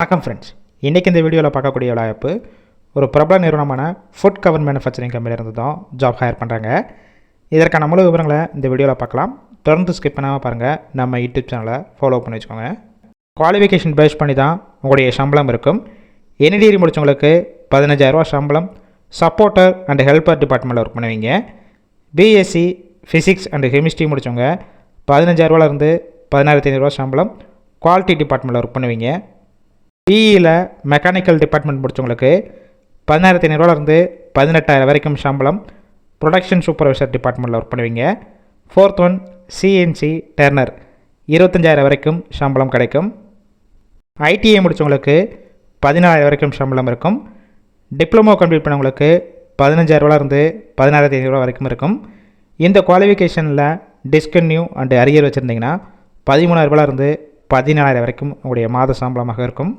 வணக்கம் ஃப்ரெண்ட்ஸ் இன்றைக்கி இந்த வீடியோவில் பார்க்கக்கூடிய வாய்ப்பு ஒரு பிரபல நிறுவனமான ஃபுட் கவர் மேனுஃபேக்சரிங் கம்பெனியிலிருந்து தான் ஜாப் ஹையர் பண்ணுறாங்க இதற்கான முழு விவரங்களை இந்த வீடியோவில் பார்க்கலாம். தொடர்ந்து ஸ்கிப் பண்ணாமல் பாருங்கள் நம்ம யூடியூப் சேனலை ஃபாலோ பண்ணி வச்சுக்கோங்க. குவாலிஃபிகேஷன் பேஸ் பண்ணி தான் உங்களுடைய சம்பளம் இருக்கும். எனி டிகிரி முடித்தவங்களுக்கு பதினஞ்சாயிரரூவா சம்பளம் சப்போர்ட்டர் அண்ட் ஹெல்ப்பர் டிபார்ட்மெண்ட்டில் ஒர்க் பண்ணுவீங்க. பிஎஸ்சி ஃபிசிக்ஸ் அண்ட் கெமிஸ்ட்ரி முடித்தவங்க பதினஞ்சாயிரரூவாலேருந்து பதினாயிரத்தி ஐநூறுரூவா சம்பளம் குவாலிட்டி டிபார்ட்மெண்ட்டில் ஒர்க் பண்ணுவீங்க. பிஇயில் மெக்கானிக்கல் டிபார்ட்மெண்ட் முடித்தவங்களுக்கு பதினாயிரத்தி ஐநூறுவாலேருந்து பதினெட்டாயிரம் வரைக்கும் சம்பளம் ப்ரொடக்ஷன் சூப்பர்வைசர் டிபார்ட்மெண்ட்டில் ஒர்க் பண்ணுவீங்க. ஃபோர்த் ஒன் சிஎன்சி டெர்னர் இருபத்தஞ்சாயிரம் வரைக்கும் சம்பளம் கிடைக்கும். ஐடிஐ முடித்தவங்களுக்கு பதினாலாயிரம் வரைக்கும் சம்பளம் இருக்கும். டிப்ளமோ கம்ப்ளீட் பண்ணவங்களுக்கு பதினஞ்சாயிரரூவாலேருந்து பதினாயிரத்தி ஐநூறுரூவா வரைக்கும் இருக்கும். இந்த குவாலிஃபிகேஷனில் டிஸ்கன்யூ அண்டு அரியர் வச்சுருந்தீங்கன்னா பதிமூணாயிரரூபாலேருந்து பதினாலாயிரம் வரைக்கும் உங்களுடைய மாத சம்பளமாக இருக்கும்.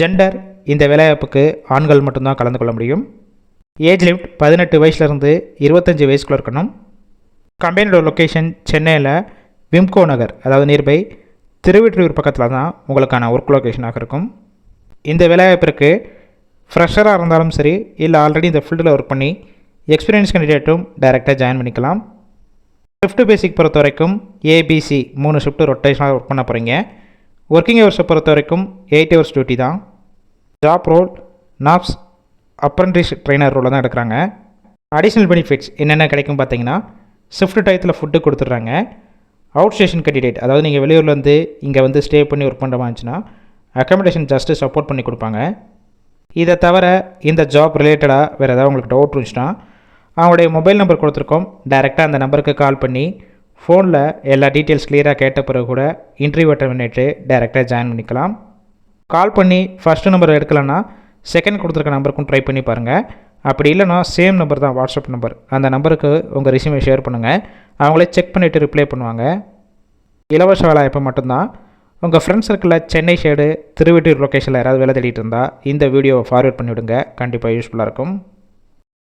ஜெண்டர் இந்த வேலைவாய்ப்புக்கு ஆண்கள் மட்டும்தான் கலந்து கொள்ள முடியும். ஏஜ் லிமிட் பதினெட்டு வயசுலேருந்து இருபத்தஞ்சி வயசுக்குள்ள இருக்கணும். கம்பெனியோட லொக்கேஷன் சென்னையில் விம்கோ நகர் அதாவது நியர்பை திருவிற்றியூர் பக்கத்தில் தான் உங்களுக்கான ஒர்க் லொக்கேஷனாக இருக்கும். இந்த வேலைவாய்ப்பிற்கு ஃப்ரெஷராக இருந்தாலும் சரி இல்லை ஆல்ரெடி இந்த ஃபீல்டில் ஒர்க் பண்ணி எக்ஸ்பீரியன்ஸ் கேண்டிடேட்டும் டைரெக்டாக ஜாயின் பண்ணிக்கலாம். ஷிஃப்ட் பேசிக் பொறுத்த வரைக்கும் ஏபிசி மூணு ஷிஃப்ட்டு ரொட்டேஷனாக ஒர்க் பண்ண போகிறீங்க ஒர்க்கிங் ஹவர்ஸை பொறுத்த வரைக்கும் எயிட் ஹவர்ஸ் டியூட்டி தான். Job role NAPS apprentice trainer ரோலில் தான் எடுக்கிறாங்க. அடிஷ்னல் பெனிஃபிட்ஸ் என்னென்ன கிடைக்கும் பார்த்தீங்கன்னா ஷிஃப்ட் டயத்தில் ஃபுட்டு கொடுத்துட்றாங்க. அவுட் ஸ்டேஷன் கேண்டிடேட் அதாவது நீங்கள் வெளியூர்லேருந்து இங்கே வந்து ஸ்டே பண்ணி ஒர்க் பண்ணுற இருந்துச்சுன்னா அக்காமடேஷன் ஜஸ்ட்டு சப்போர்ட் பண்ணி கொடுப்பாங்க. இதை தவிர இந்த ஜாப் ரிலேட்டடாக வேறு ஏதாவது உங்களுக்கு டவுட் இருந்துச்சுன்னா அவங்களுடைய மொபைல் நம்பர் கொடுத்துருக்கோம். டைரெக்டாக அந்த நம்பருக்கு கால் பண்ணி ஃபோனில் எல்லா டீட்டெயில்ஸ் கிளியராக கேட்ட பிறகு கூட இன்டர்வியூ அட்டன் பண்ணிட்டு டைரெக்டாக ஜாயின் பண்ணிக்கலாம். கால் பண்ணி ஃபஸ்ட்டு நம்பர் எடுக்கலைன்னா செகண்ட் கொடுத்துருக்க நம்பருக்கும் ட்ரை பண்ணி பாருங்கள் அப்படி இல்லைனா சேம் நம்பர் தான் வாட்ஸ்அப் நம்பர் அந்த நம்பருக்கு உங்கள் ரெசியூமை ஷேர் பண்ணுங்கள் அவங்களே செக் பண்ணிவிட்டு ரிப்ளை பண்ணுவாங்க. இலவச வேலைவாய்ப்பு மட்டும்தான். உங்கள் ஃப்ரெண்ட்ஸ் சர்க்கிளில் சென்னை சைடு திருவெட்டூர் லொக்கேஷனில் யாராவது வேலை தேடிட்டு இருந்தால் இந்த வீடியோவை ஃபார்வேர்ட் பண்ணிவிடுங்க. கண்டிப்பாக யூஸ்ஃபுல்லாக இருக்கும்.